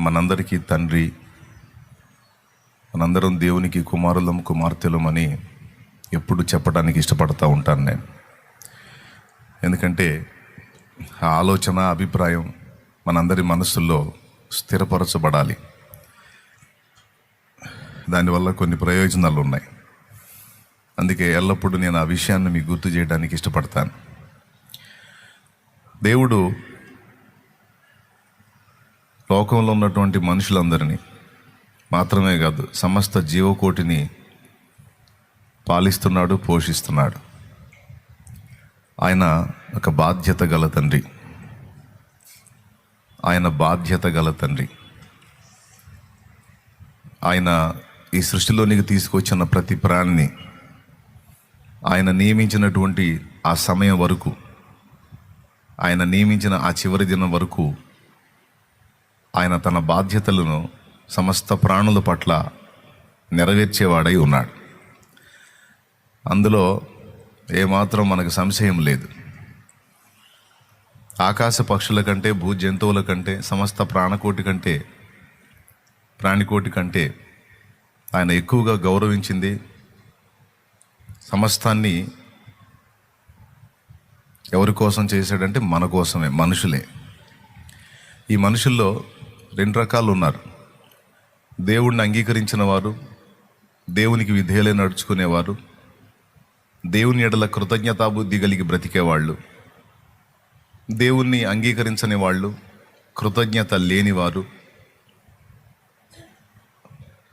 మనందరికీ తండ్రి మనందరం దేవునికి కుమారులం కుమార్తెలం అని ఎప్పుడు చెప్పడానికి ఇష్టపడతా ఉంటాను నేను. ఎందుకంటే ఆ ఆలోచన అభిప్రాయం మనందరి మనసుల్లో స్థిరపరచబడాలి. దానివల్ల కొన్ని ప్రయోజనాలు ఉన్నాయి అందుకే ఎల్లప్పుడూ నేను ఆ విషయాన్ని మీకు గుర్తు చేయడానికి ఇష్టపడతాను. దేవుడు లోకంలో ఉన్నటువంటి మనుషులందరినీ మాత్రమే కాదు సమస్త జీవకోటిని పాలిస్తున్నాడు పోషిస్తున్నాడు. ఆయన ఒక బాధ్యత గల తండ్రి. ఆయన బాధ్యత గల తండ్రి. ఆయన ఈ సృష్టిలోనికి తీసుకొచ్చిన ప్రతి ప్రాణిని ఆయన నియమించినటువంటి ఆ సమయం వరకు ఆయన నియమించిన ఆ చివరి దినం వరకు ఆయన తన బాధ్యతలను సమస్త ప్రాణుల పట్ల నెరవేర్చేవాడై ఉన్నాడు. అందులో ఏమాత్రం మనకు సంశయం లేదు. ఆకాశ పక్షుల కంటే భూ జంతువుల కంటే సమస్త ప్రాణకోటి కంటే ప్రాణికోటి కంటే ఆయన ఎక్కువగా గౌరవించింది సమస్తాన్ని ఎవరి కోసం చేశాడంటే మన కోసమే మనుషులే. ఈ మనుషుల్లో రెండు రకాలు ఉన్నారు. దేవుణ్ణి అంగీకరించిన వారు దేవునికి విధేయులే నడుచుకునేవారు దేవుని ఎడల కృతజ్ఞతాబుద్ధి కలిగి బ్రతికేవాళ్ళు దేవుణ్ణి అంగీకరించని వాళ్ళు కృతజ్ఞత లేనివారు.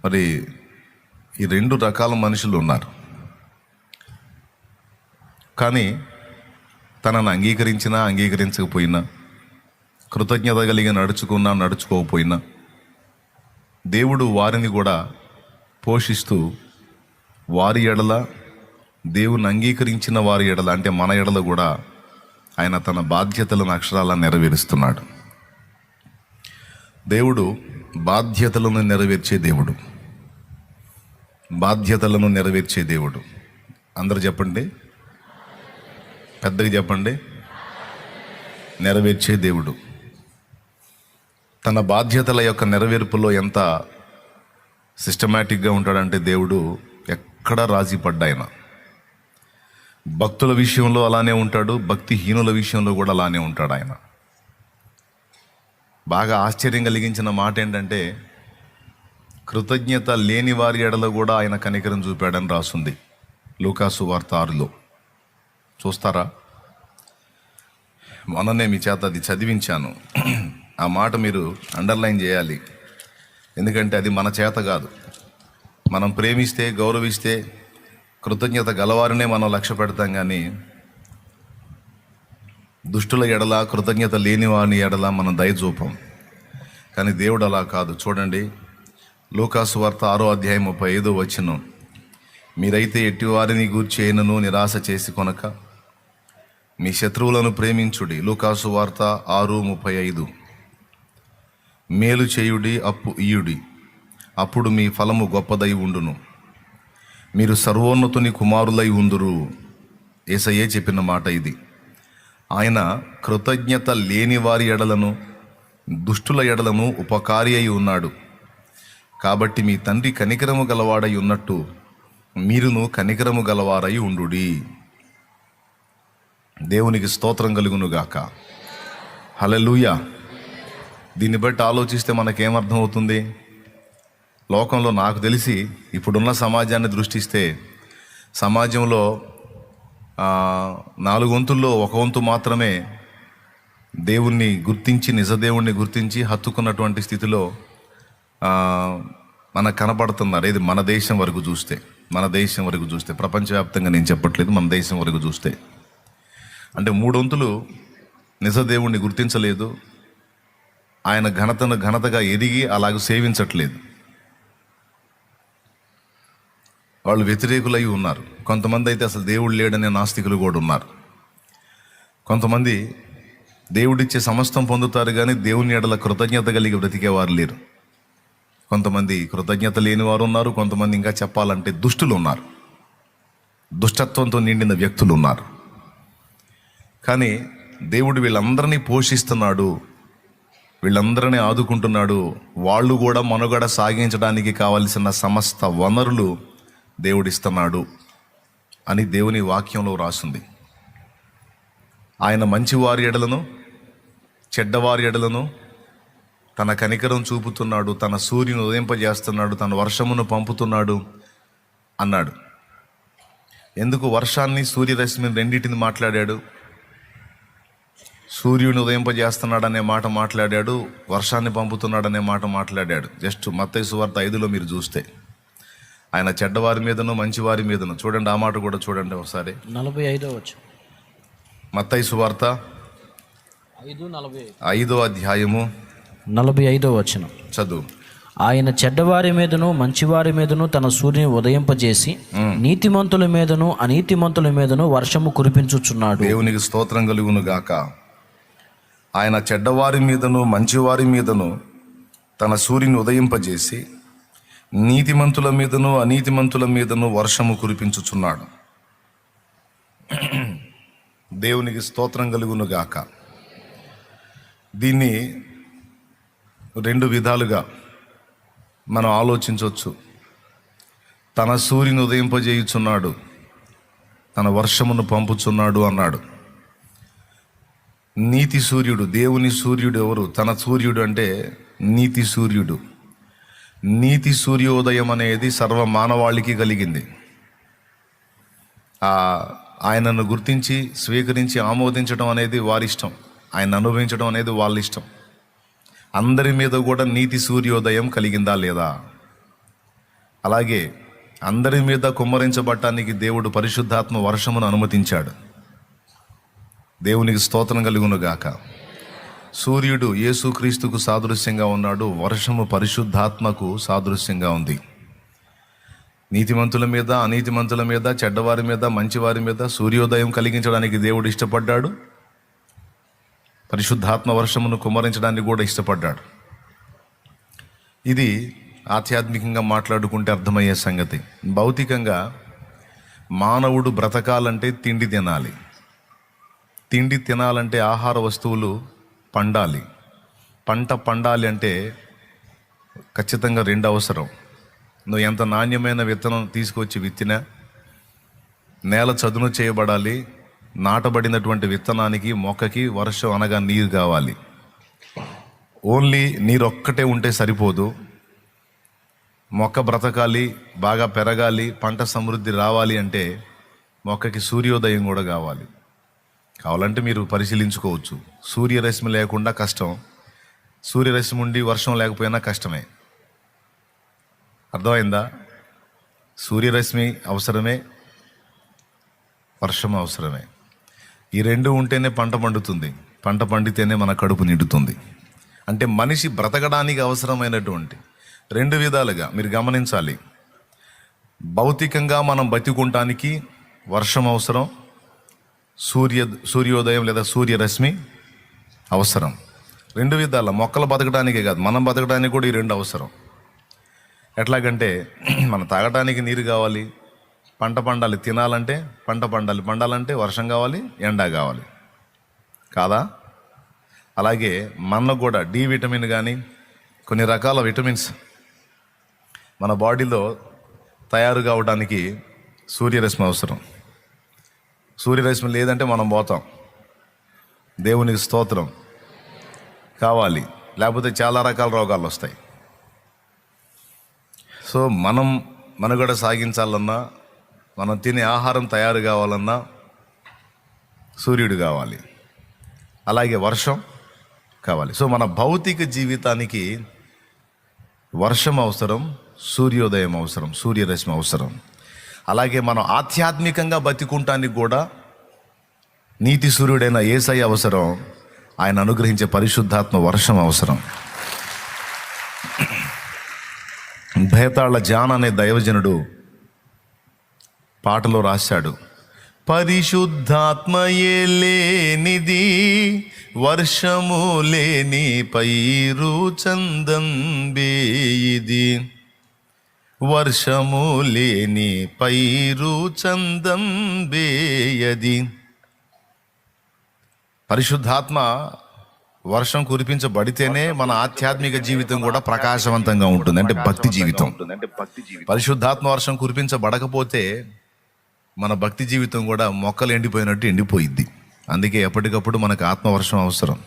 మరి ఈ రెండు రకాల మనుషులు ఉన్నారు. కానీ తనను అంగీకరించినా అంగీకరించకపోయినా కృతజ్ఞత కలిగి నడుచుకున్నా నడుచుకోకపోయినా దేవుడు వారిని కూడా పోషిస్తూ వారి ఎడల దేవుని అంగీకరించిన వారి ఎడల అంటే మన ఎడల కూడా ఆయన తన బాధ్యతలను అక్షరాల నెరవేరుస్తున్నాడు. దేవుడు బాధ్యతలను నెరవేర్చే దేవుడు. బాధ్యతలను నెరవేర్చే దేవుడు. అందరు చెప్పండి. పెద్దగా చెప్పండి. నెరవేర్చే దేవుడు. తన బాధ్యతల యొక్క నెరవేర్పులో ఎంత సిస్టమేటిక్గా ఉంటాడంటే దేవుడు ఎక్కడ రాజీ పడ్డాయన. భక్తుల విషయంలో అలానే ఉంటాడు భక్తిహీనుల విషయంలో కూడా అలానే ఉంటాడు ఆయన బాగా ఆశ్చర్యం కలిగించిన మాట ఏంటంటే కృతజ్ఞత లేని వారి ఎడలో కూడా ఆయన కనికరం చూపాడని రాసుంది లూకాసు వార్త ఆరులో. చూస్తారా? మొన్ననే మీ చేత అది చదివించాను. ఆ మాట మీరు అండర్లైన్ చేయాలి. ఎందుకంటే అది మన చేత కాదు. మనం ప్రేమిస్తే గౌరవిస్తే కృతజ్ఞత గలవారినే మనం లక్ష్య పెడతాం కానీ దుష్టుల ఎడల కృతజ్ఞత లేని వాని ఎడల మనం దయ చూపం. కానీ దేవుడు అలా కాదు. చూడండి లూకాసు వార్త ఆరో అధ్యాయం ముప్పై ఐదో వచ్చిన మీరైతే ఎట్టివారిని గూర్చి అయినను నిరాశ చేసి కొనక మీ శత్రువులను ప్రేమించుడి. లూకాసు వార్త ఆరు ముప్పై ఐదు. మేలు చేయుడి అప్పు ఇయుడి అప్పుడు మీ ఫలము గొప్పదై ఉండును. మీరు సర్వోన్నతుని కుమారులై ఉందురు. ఏసయ్యే చెప్పిన మాట ఇది. ఆయన కృతజ్ఞత లేని వారి ఎడలను దుష్టుల ఎడలను ఉపకారి అయి ఉన్నాడు. కాబట్టి మీ తండ్రి కనికరము గలవాడై ఉన్నట్టు మీరును కనికరము గలవారై ఉండుడి. దేవునికి స్తోత్రం కలుగునుగాక. హలలుయా దీన్ని బట్టి ఆలోచిస్తే మనకేమర్థం అవుతుంది లోకంలో నాకు తెలిసి ఇప్పుడున్న సమాజాన్ని దృష్టిస్తే సమాజంలో నాలుగు వంతుల్లో ఒక వంతు మాత్రమే దేవుణ్ణి గుర్తించి నిజదేవుణ్ణి గుర్తించి హత్తుకున్నటువంటి స్థితిలో మనకు కనపడుతున్నారు. ఇది మన దేశం వరకు చూస్తే మన దేశం వరకు చూస్తే. ప్రపంచవ్యాప్తంగా నేను చెప్పట్లేదు మన దేశం వరకు చూస్తే. అంటే మూడు వంతులు నిజదేవుణ్ణి గుర్తించలేదు. ఆయన ఘనతను ఘనతగా ఎదిగి అలాగ సేవించట్లేదు. వాళ్ళు వ్యతిరేకులై ఉన్నారు. కొంతమంది అయితే అసలు దేవుడు లేడనే నాస్తికులు కూడా ఉన్నారు. కొంతమంది దేవుడిచ్చే సమస్తం పొందుతారు కానీ దేవుని ఎడల కృతజ్ఞత కలిగి బ్రతికేవారు లేరు. కొంతమంది కృతజ్ఞత లేని వారు ఉన్నారు కొంతమంది ఇంకా చెప్పాలంటే దుష్టులు ఉన్నారు. దుష్టత్వంతో నిండిన వ్యక్తులు ఉన్నారు. కానీ దేవుడు వీళ్ళందరినీ పోషిస్తున్నాడు వీళ్ళందరినీ ఆదుకుంటున్నాడు. వాళ్ళు కూడా మనుగడ సాగించడానికి కావలసిన సమస్త వనరులు దేవుడిస్తున్నాడు అని దేవుని వాక్యంలో రాసింది. ఆయన మంచివారి ఎడలను చెడ్డవారి ఎడలను తన కనికరం చూపుతున్నాడు తన సూర్యుని ఉదయింపజేస్తున్నాడు తన వర్షమును పంపుతున్నాడు అన్నాడు. ఎందుకు వర్షాన్ని సూర్యరశ్మిని రెండింటిని మాట్లాడాడు? సూర్యుని ఉదయింపజేస్తున్నాడు అనే మాట మాట్లాడాడు వర్షాన్ని పంపుతున్నాడు అనే మాట మాట్లాడాడు. జస్ట్ మత్తయి సువార్త ఐదులో మీరు చూస్తే ఆయన చెడ్డవారి మీదను మంచివారి మీదను చూడండి ఆ మాట కూడా చూడండి ఒకసారి. నలభై ఐదో వచ్చు మత్తయి సువార్త ఐదు నలభై ఐదో. అధ్యాయము. నలభై ఐదో వచనం. చదువు. ఆయన చెడ్డవారి మీదను మంచివారి మీదను తన సూర్యుని ఉదయింపజేసి నీతిమంతుల మీదను అనీతిమంతుల మీదను వర్షము కురిపించుచున్నాడు. దేవునికి స్తోత్రం కలుగును గాక. ఆయన చెడ్డవారి మీదను మంచివారి మీదను తన సూర్యుని ఉదయింపజేసి నీతిమంతుల మీదను అనీతిమంతుల మీదను వర్షము కురిపించుచున్నాడు. దేవునికి స్తోత్రం కలుగును గాక దీన్ని రెండు విధాలుగా మనం ఆలోచించవచ్చు తన సూర్యుని ఉదయింపజేయుచున్నాడు తన వర్షమును పంపుచున్నాడు అన్నాడు. నీతి సూర్యుడు దేవుని సూర్యుడు ఎవరు? తన సూర్యుడు అంటే నీతి సూర్యుడు. నీతి సూర్యోదయం అనేది సర్వ మానవాళికి కలిగింది. ఆయనను గుర్తించి స్వీకరించి ఆమోదించడం అనేది వారిష్టం ఆయన అనుభవించడం అనేది వాళ్ళ ఇష్టం. అందరి మీద కూడా నీతి సూర్యోదయం కలిగిందా లేదా? అలాగే అందరి మీద కుమ్మరించబట్టానికి దేవుడు పరిశుద్ధాత్మ వర్షమును అనుమతించాడు. దేవునికి స్తోత్రం కలుగును గాక సూర్యుడు యేసుక్రీస్తుకు సాదృశ్యంగా ఉన్నాడు. వర్షము పరిశుద్ధాత్మకు సాదృశ్యంగా ఉంది. నీతిమంతుల మీద అనీతిమంతుల మీద చెడ్డవారి మీద మంచివారి మీద సూర్యోదయం కలిగించడానికి దేవుడు ఇష్టపడ్డాడు. పరిశుద్ధాత్మ వర్షమును కుమరించడానికి కూడా ఇష్టపడ్డాడు. ఇది ఆధ్యాత్మికంగా మాట్లాడుకుంటే అర్థమయ్యే సంగతి. భౌతికంగా మానవుడు బ్రతకాలంటే తిండి తినాలి. తిండి తినాలంటే ఆహార వస్తువులు పండాలి. పంట పండాలి అంటే ఖచ్చితంగా రెండు అవసరం. నువ్వు ఎంత నాణ్యమైన విత్తనం తీసుకొచ్చి విత్తినా నేల చదును చేయబడాలి నాటబడినటువంటి విత్తనానికి మొక్కకి వర్షం అనగా నీరు కావాలి. ఓన్లీ నీరు ఒక్కటే ఉంటే సరిపోదు. మొక్క బ్రతకాలి బాగా పెరగాలి పంట సమృద్ధి రావాలి అంటే మొక్కకి సూర్యోదయం కూడా కావాలి. కావాలంటే మీరు పరిశీలించుకోవచ్చు. సూర్యరశ్మి లేకుండా కష్టం. సూర్యరశ్మి ఉండి వర్షం లేకపోయినా కష్టమే. అర్థమైందా? సూర్యరశ్మి అవసరమే వర్షం అవసరమే. ఈ రెండు ఉంటేనే పంట పండుతుంది. పంట పండితేనే మన కడుపు నిండుతుంది. అంటే మనిషి బ్రతకడానికి అవసరమైనటువంటి రెండు విధాలుగా మీరు గమనించాలి. భౌతికంగా మనం బతికుంటానికి వర్షం అవసరం సూర్య సూర్యోదయం లేదా సూర్యరశ్మి అవసరం. రెండు విధాల మొక్కలు బతకడానికే కాదు మనం బతకడానికి కూడా ఈ రెండు అవసరం. ఎట్లాగంటే మనం తాగడానికి నీరు కావాలి పంట పండాలి తినాలంటే పంట పండాలి పండాలంటే వర్షం కావాలి ఎండ కావాలి. కాదా? అలాగే మనకు కూడా డి విటమిన్ కానీ కొన్ని రకాల విటమిన్స్ మన బాడీలో తయారు కావడానికి సూర్యరశ్మి అవసరం. సూర్యరశ్మి లేదంటే మనం పోతాం. దేవునికి స్తోత్రం. కావాలి. లేకపోతే చాలా రకాల రోగాలు వస్తాయి. సో మనం మనుగడ సాగించాలన్నా మనం తినే ఆహారం తయారు కావాలన్నా సూర్యుడు కావాలి. అలాగే వర్షం కావాలి. సో మన భౌతిక జీవితానికి వర్షం అవసరం సూర్యోదయం అవసరం సూర్యరశ్మి అవసరం. అలాగే మనం ఆధ్యాత్మికంగా బతికుంటానికి కూడా నీతి సూర్యుడైన ఏసై అవసరం. ఆయన అనుగ్రహించే పరిశుద్ధాత్మ వర్షం అవసరం. భేతాళ జాన్ అనే దైవజనుడు పాటలో రాశాడు పరిశుద్ధాత్మయే లేనిది వర్షము లేని పైరు చందం బేయిది. వర్షము లేని పైరు చందం బేయది పరిశుద్ధాత్మ వర్షం కురిపించబడితేనే మన ఆధ్యాత్మిక జీవితం కూడా ప్రకాశవంతంగా ఉంటుంది. అంటే భక్తి జీవితం. పరిశుద్ధాత్మ వర్షం కురిపించబడకపోతే మన భక్తి జీవితం కూడా మొక్కలు ఎండిపోయినట్టు ఎండిపోయిద్ది. అందుకే ఎప్పటికప్పుడు మనకు ఆత్మవర్షం అవసరం.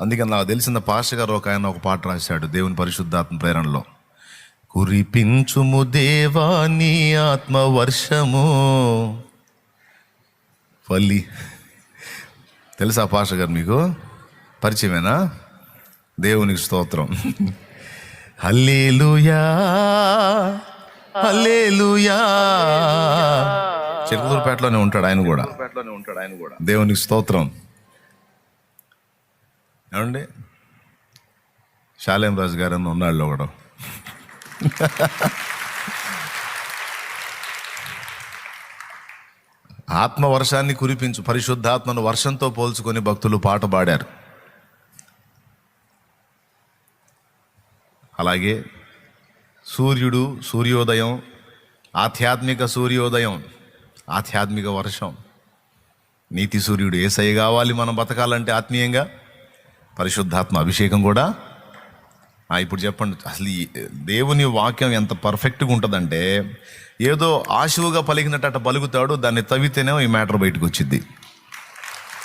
అందుకే నాకు తెలిసిన పాష గారు ఒక ఆయన ఒక పాట రాశాడు దేవుని పరిశుద్ధాత్మ ప్రేరణలో. కురిపించుము దేవా నీ ఆత్మ వర్షము. పల్లి. తెలుసా పాష గారు మీకు? పరిచయమేనా? దేవునికి స్తోత్రం. Hallelujah hallelujah. చిరుకూరుపేటలోనే ఉంటాడు ఆయన కూడా. ఉంటాడు ఆయన కూడా దేవునికి స్తోత్రం. ఏమండి? శాలేం రాజు గారు అని ఉన్నాళ్ళు ఒకడు ఆత్మ వర్షాన్ని కురిపించు పరిశుద్ధాత్మను వర్షంతో పోల్చుకొని భక్తులు పాట పాడారు. అలాగే సూర్యుడు సూర్యోదయం ఆధ్యాత్మిక సూర్యోదయం ఆధ్యాత్మిక వర్షం. నీతి సూర్యుడు ఏసై కావాలి మనం బతకాలంటే ఆత్మీయంగా పరిశుద్ధాత్మ అభిషేకం కూడా ఇప్పుడు చెప్పండి. అసలు దేవుని వాక్యం ఎంత పర్ఫెక్ట్గా ఉంటుందంటే ఏదో ఆశువుగా పలికినట్టు అట్ట పలుకుతాడు దాన్ని తవ్వితేనేమో ఈ మ్యాటర్ బయటకు వచ్చింది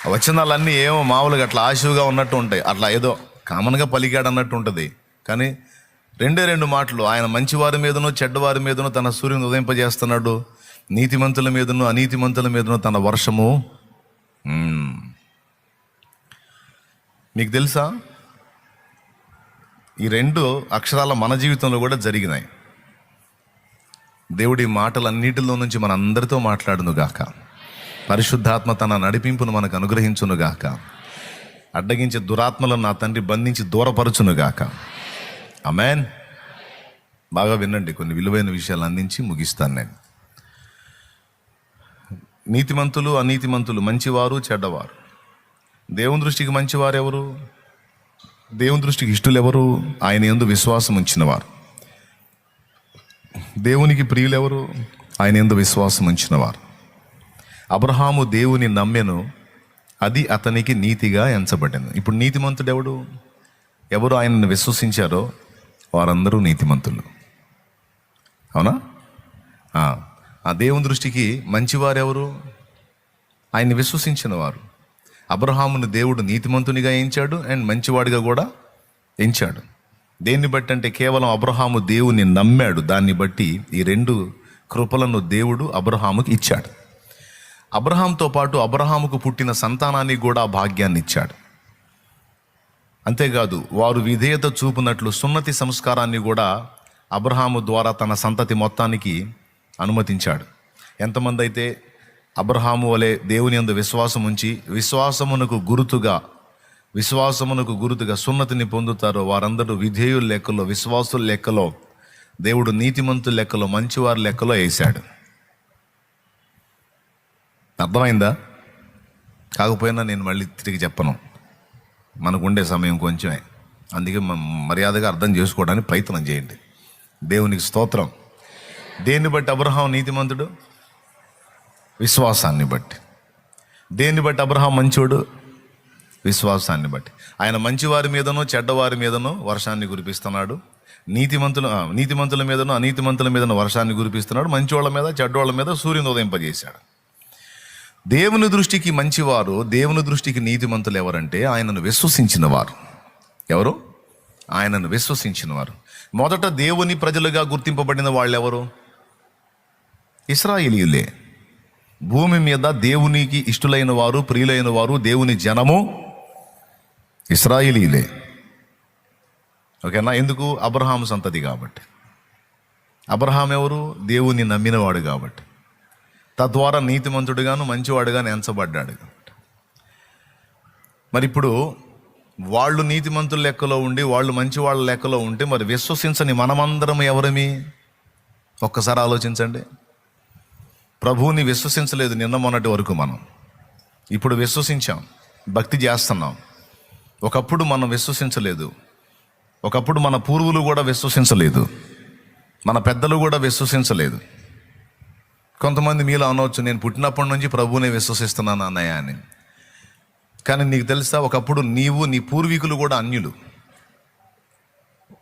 వచనాలన్నీ ఏమో మామూలుగా అట్లా ఆశువుగా ఉన్నట్టు ఉంటాయి. అట్లా ఏదో కామన్గా పలికాడు అన్నట్టు ఉంటుంది. కానీ రెండే రెండు మాటలు. ఆయన మంచివారి మీదనో చెడ్డవారి మీదనో తన సూర్యుని ఉదయింపజేస్తున్నాడు. నీతిమంతుల మీదనో అనీతిమంతుల మీదనో తన వర్షము. మీకు తెలుసా? ఈ రెండు అక్షరాల మన జీవితంలో కూడా జరిగినాయి. దేవుడి మాటలన్నిటిలో నుంచి మన అందరితో మాట్లాడును గాక పరిశుద్ధాత్మ తన నడిపింపును మనకు అనుగ్రహించును గాక అడ్డగించే దురాత్మలను నా తండ్రి బంధించి దూరపరచునుగాక. అమెన్ బాగా వినండి కొన్ని విలువైన విషయాలు అందించి ముగిస్తాను నేను. నీతిమంతులు అనీతిమంతులు మంచివారు చెడ్డవారు. దేవుని దృష్టికి మంచివారు ఎవరు దేవుని దృష్టికి ఇష్టలు ఎవరు ఆయన ఎందు విశ్వాసం ఉంచినవారు. దేవునికి ప్రియులెవరు? ఆయన ఎందు విశ్వాసం ఉంచినవారు. అబ్రహాము దేవుని నమ్మెను అది అతనికి నీతిగా ఎంచబడింది ఇప్పుడు నీతిమంతుడు ఎవడు? ఎవరు ఆయనను విశ్వసించారో వారందరూ నీతిమంతులు. అవునా? ఆ, ఆ దేవుని దృష్టికి మంచివారెవరు? ఆయన్ని విశ్వసించిన వారు అబ్రహామును దేవుడు నీతిమంతునిగా ఎంచాడు అండ్ మంచివాడిగా కూడా ఎంచాడు. దేన్ని బట్టి అంటే కేవలం అబ్రహాము దేవుని నమ్మాడు. దాన్ని బట్టి ఈ రెండు కృపలను దేవుడు అబ్రహాముకి ఇచ్చాడు. అబ్రహాంతో పాటు అబ్రహాముకు పుట్టిన సంతానానికి కూడా భాగ్యాన్ని ఇచ్చాడు. అంతేకాదు వారు విధేయత చూపునట్లు సున్నతి సంస్కారాన్ని కూడా అబ్రహాము ద్వారా తన సంతతి మొత్తానికి అనుమతించాడు. ఎంతమంది అయితే అబ్రహాము వలె దేవుని యందు విశ్వాసం ఉంచి విశ్వాసమునకు గురుతుగా విశ్వాసమునకు గురుతుగా సున్నతిని పొందుతారో వారందరూ విధేయుల లెక్కలో విశ్వాసుల లెక్కలో దేవుడు నీతిమంతుల లెక్కలో మంచివారి లెక్కలో వేశాడు. అర్థమైందా? కాకపోయినా నేను మళ్ళీ తిరిగి చెప్పను. మనకు ఉండే సమయం కొంచెమే. అందుకే మర్యాదగా అర్థం చేసుకోవడానికి ప్రయత్నం చేయండి. దేవునికి స్తోత్రం. దేన్ని బట్టి అబ్రహాం నీతిమంతుడు? విశ్వాసాన్ని బట్టి. దేన్ని బట్టి అబ్రహాం మంచోడు? విశ్వాసాన్ని బట్టి. ఆయన మంచివారి మీదనో చెడ్డవారి మీదనో వర్షాన్ని కురిపిస్తున్నాడు. నీతిమంతుల ఆ, నీతిమంతుల మీదనో అనీతిమంతుల మీదనో వర్షాన్ని కురిపిస్తున్నాడు. మంచివాళ్ళ మీద చెడ్డవాళ్ళ మీద సూర్యుని ఉదయింపజేశాడు. దేవుని దృష్టికి మంచివారు దేవుని దృష్టికి నీతిమంతులు ఎవరంటే ఆయనను విశ్వసించిన వారు ఎవరు? ఆయనను విశ్వసించిన వారు మొదట దేవుని ప్రజలుగా గుర్తింపబడిన వాళ్ళెవరు? ఇస్రాయిలీయులే. భూమి మీద దేవునికి ఇష్టలైన వారు ప్రియులైన వారు దేవుని జనము ఇస్రాయిలీలే. ఓకేనా? ఎందుకు? అబ్రహాం సంతతి కాబట్టి. అబ్రహాం ఎవరు? దేవుని నమ్మినవాడు కాబట్టి. తద్వారా నీతిమంతుడుగాను మంచివాడుగాను ఎంచబడ్డాడు మరి ఇప్పుడు వాళ్ళు నీతిమంతుల లెక్కలో ఉండి వాళ్ళు మంచి వాళ్ళ లెక్కలో ఉంటే మరి విశ్వసించని మనమందరం ఎవరమి? ఒక్కసారి ఆలోచించండి. ప్రభువుని విశ్వసించలేదు నిన్న మొన్నటి వరకు మనం. ఇప్పుడు విశ్వసించాం. భక్తి చేస్తున్నాం. ఒకప్పుడు మనం విశ్వసించలేదు. ఒకప్పుడు మన పూర్వులు కూడా విశ్వసించలేదు. మన పెద్దలు కూడా విశ్వసించలేదు. కొంతమంది మీలో అనవచ్చు నేను పుట్టినప్పటి నుంచి ప్రభువునే విశ్వసిస్తున్నాను అన్నయ్య అని. కానీ నీకు తెలుసా ఒకప్పుడు నీవు నీ పూర్వీకులు కూడా అన్యులు.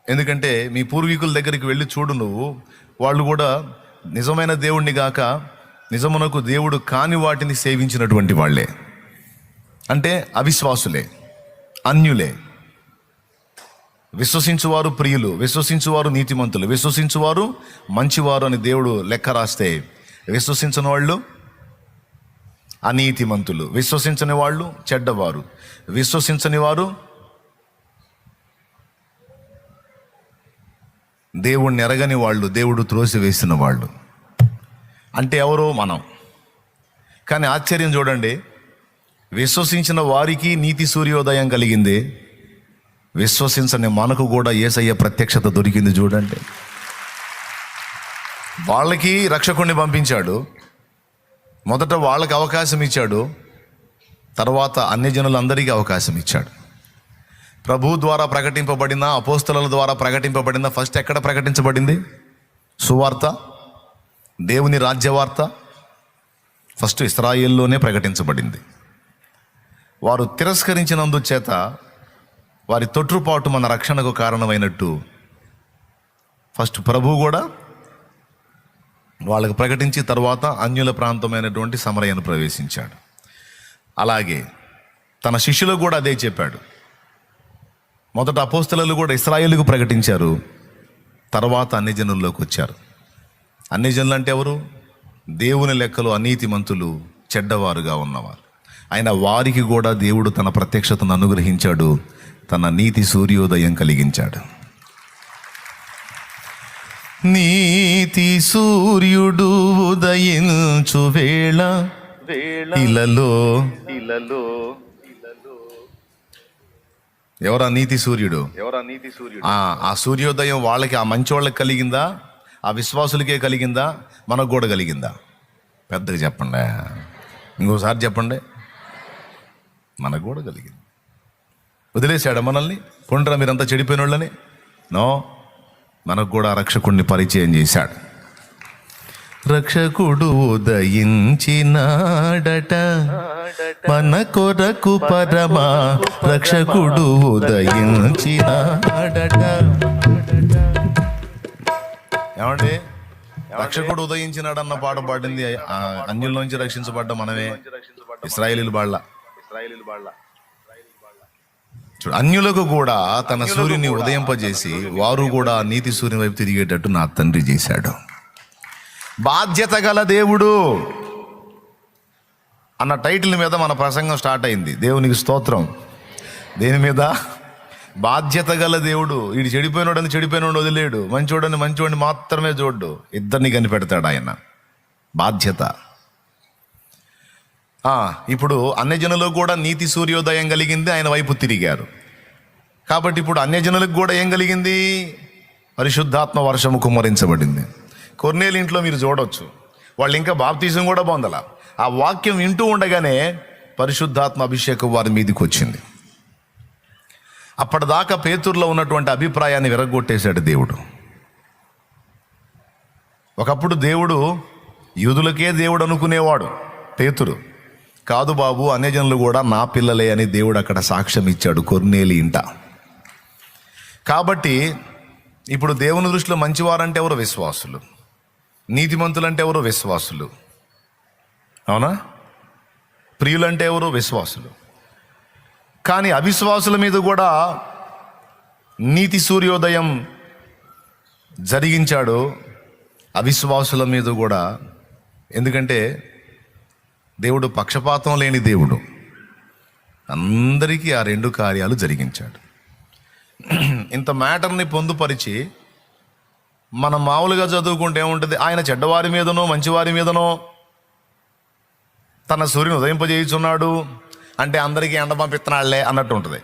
ఎందుకంటే మీ పూర్వీకుల దగ్గరికి వెళ్ళి చూడు నువ్వు వాళ్ళు కూడా నిజమైన దేవుణ్ణి గాక నిజమునకు దేవుడు కాని వాటిని సేవించినటువంటి వాళ్ళే. అంటే అవిశ్వాసులే అన్యులే. విశ్వసించువారు ప్రియులు విశ్వసించువారు నీతిమంతులు విశ్వసించువారు మంచివారు అని దేవుడు లెక్క రాస్తే విశ్వసించని వాళ్ళు అనీతిమంతులు విశ్వసించని వాళ్ళు చెడ్డవారు విశ్వసించని వారు దేవుణ్ణి ఎరగని వాళ్ళు దేవుడు త్రోసివేసిన వాళ్ళు. అంటే ఎవరో మనం. కానీ ఆశ్చర్యం చూడండి. విశ్వసించిన వారికి నీతి సూర్యోదయం కలిగింది. విశ్వసించని మనకు కూడా ఏసయ్య ప్రత్యక్షత దొరికింది చూడండి. వాళ్ళకి రక్షకుణ్ణి పంపించాడు. మొదట వాళ్ళకి అవకాశం ఇచ్చాడు. తర్వాత అన్ని జనులందరికీ అవకాశం ఇచ్చాడు. ప్రభు ద్వారా ప్రకటింపబడిన అపోస్తల ద్వారా ప్రకటింపబడిన ఫస్ట్ ఎక్కడ ప్రకటించబడింది? సువార్త? దేవుని రాజ్యవార్త ఫస్ట్ ఇస్రాయిల్లోనే ప్రకటించబడింది. వారు తిరస్కరించినందు చేత వారి తొట్టుపాటు మన రక్షణకు కారణమైనట్టు ఫస్ట్ ప్రభు కూడా వాళ్ళకు ప్రకటించి తర్వాత అన్యుల ప్రాంతమైనటువంటి సమరయ్యను ప్రవేశించాడు. అలాగే తన శిష్యులకు కూడా అదే చెప్పాడు. మొదట అపోస్తలు కూడా ఇస్రాయేలుకు ప్రకటించారు. తర్వాత అన్ని జనుల్లోకి వచ్చారు అన్ని జనులు అంటే ఎవరు? దేవుని లెక్కలో అనీతిమంతులు చెడ్డవారుగా ఉన్నవారు. ఆయన వారికి కూడా దేవుడు తన ప్రత్యక్షతను అనుగ్రహించాడు తన నీతి సూర్యోదయం కలిగించాడు. నీతి సూర్యుడు ఉదయించు వేళ ఇలలో ఇలలో ఎవరా నీతి సూర్యుడు? ఎవరా నీతి సూర్యుడు? ఆ ఆ సూర్యోదయం వాళ్ళకి ఆ మంచి వాళ్ళకి కలిగిందా? ఆ విశ్వాసులకే కలిగిందా? మనకు కూడా కలిగిందా? పెద్దగా చెప్పండి. ఇంకోసారి చెప్పండి. మనకు కూడా కలిగింది. వదిలేశాడు మనల్ని? పుండ్రా మీరంతా చెడిపోయిన వాళ్ళని నో. మనకు కూడా రక్షకుడిని పరిచయం చేశాడు. రక్షకుడు ఉదయించినాడట. మన కొరకు పరమా రక్షకుడు ఉదయించినాడట. ఏమండి? రక్షకుడు ఉదయించినాడన్న పాట పాడింది. అన్యుల్లోంచి రక్షించబడ్డ మనమే. ఇస్రాయేలీలు బాళ్ళ. అన్యులకు కూడా తన సూర్యుని ఉదయింపజేసి వారు కూడా నీతి సూర్యుని వైపు తిరిగేటట్టు నా తండ్రి చేశాడు. బాధ్యత గల దేవుడు అన్న టైటిల్ మీద మన ప్రసంగం స్టార్ట్ అయింది. దేవునికి స్తోత్రం. దేని మీద? బాధ్యత గల దేవుడు. వీడు చెడిపోయినోడని చెడిపోయినోడు వదిలేడు. మంచోడని మంచోడిని మాత్రమే చూడ్డు. ఇద్దరిని కనిపెడతాడు ఆయన. బాధ్యత. ఇప్పుడు అన్యజనులకు కూడా నీతి సూర్యోదయం కలిగింది ఆయన వైపు తిరిగారు. కాబట్టి ఇప్పుడు అన్యజనులకు కూడా ఏం కలిగింది? పరిశుద్ధాత్మ వర్షము కుమ్మరించబడింది. కొన్నేళ్ళ ఇంట్లో మీరు చూడవచ్చు వాళ్ళు ఇంకా బాప్తీసం కూడా పొందల. ఆ వాక్యం వింటూ ఉండగానే పరిశుద్ధాత్మ అభిషేకం వారి మీదకి వచ్చింది. అప్పటిదాకా పేతుర్లో ఉన్నటువంటి అభిప్రాయాన్ని విరగొట్టేశాడు దేవుడు. ఒకప్పుడు దేవుడు యూదులకే దేవుడు అనుకునేవాడు పేతురు. కాదు బాబు అన్యజనులు కూడా నా పిల్లలే అని దేవుడు అక్కడ సాక్ష్యం ఇచ్చాడు కొర్నేలి ఇంట. కాబట్టి ఇప్పుడు దేవుని దృష్టిలో మంచివారంటే ఎవరు? విశ్వాసులు. నీతిమంతులంటే ఎవరు? విశ్వాసులు. అవునా? ప్రియులంటే ఎవరు? విశ్వాసులు. కానీ అవిశ్వాసుల మీద కూడా నీతి సూర్యోదయం జరిగించాడు అవిశ్వాసుల మీద కూడా. ఎందుకంటే దేవుడు పక్షపాతం లేని దేవుడు. అందరికీ ఆ రెండు కార్యాలు జరిగించాడు. ఇంత మ్యాటర్ని పొందుపరిచి మనం మామూలుగా చదువుకుంటే ఏముంటుంది? ఆయన చెడ్డవారి మీదనో మంచివారి మీదనో తన సూర్యుని ఉదయింపజేయుచున్నాడు. అంటే అందరికీ ఎండ పంపిస్తున్నాళ్ళే అన్నట్టు ఉంటుంది.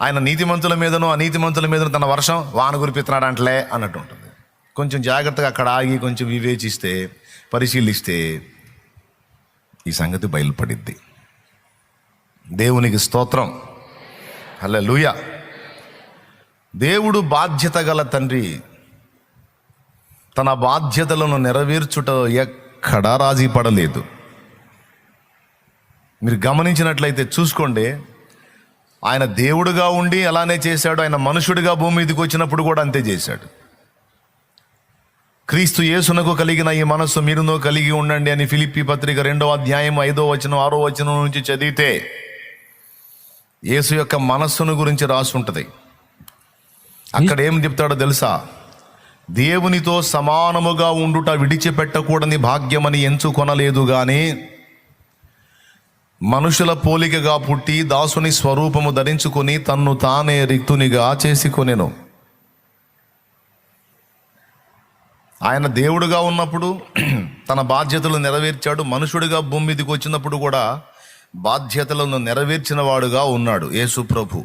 ఆయన నీతిమంతుల మీదను అనీతిమంతుల మీదను తన వర్షం వాన కురిపిస్తున్నాడు అంటలే అన్నట్టు ఉంటుంది. కొంచెం జాగ్రత్తగా అక్కడ ఆగి కొంచెం వివేచిస్తే పరిశీలిస్తే ఈ సంగతి బయలుపడిద్ది. దేవునికి స్తోత్రం. హలో లూయ దేవుడు బాధ్యత గల తండ్రి తన బాధ్యతలను నెరవేర్చుట ఎక్కడా రాజీ పడలేదు. మీరు గమనించినట్లయితే చూసుకోండి ఆయన దేవుడుగా ఉండి అలానే చేశాడు ఆయన మనుషుడిగా భూమి మీదకి వచ్చినప్పుడు కూడా అంతే చేశాడు. క్రీస్తు యేసునకు కలిగిన ఈ మనస్సు మీరునో కలిగి ఉండండి అని ఫిలిప్పి పత్రిక రెండో అధ్యాయం ఐదో వచనం ఆరో వచనం నుంచి చదివితే యేసు యొక్క మనస్సును గురించి రాసి ఉంటుంది. అక్కడ ఏం చెప్తాడో తెలుసా? దేవునితో సమానముగా ఉండుట విడిచిపెట్టకూడని భాగ్యమని ఎంచుకొనలేదు కానీ మనుషుల పోలికగా పుట్టి దాసుని స్వరూపము ధరించుకొని తన్ను తానే రిక్తునిగా చేసుకొనెను. ఆయన దేవుడుగా ఉన్నప్పుడు తన బాధ్యతలు నెరవేర్చాడు. మనుషుడిగా భూమి మీదకి వచ్చినప్పుడు కూడా బాధ్యతలను నెరవేర్చిన వాడుగా ఉన్నాడు యేసు ప్రభు.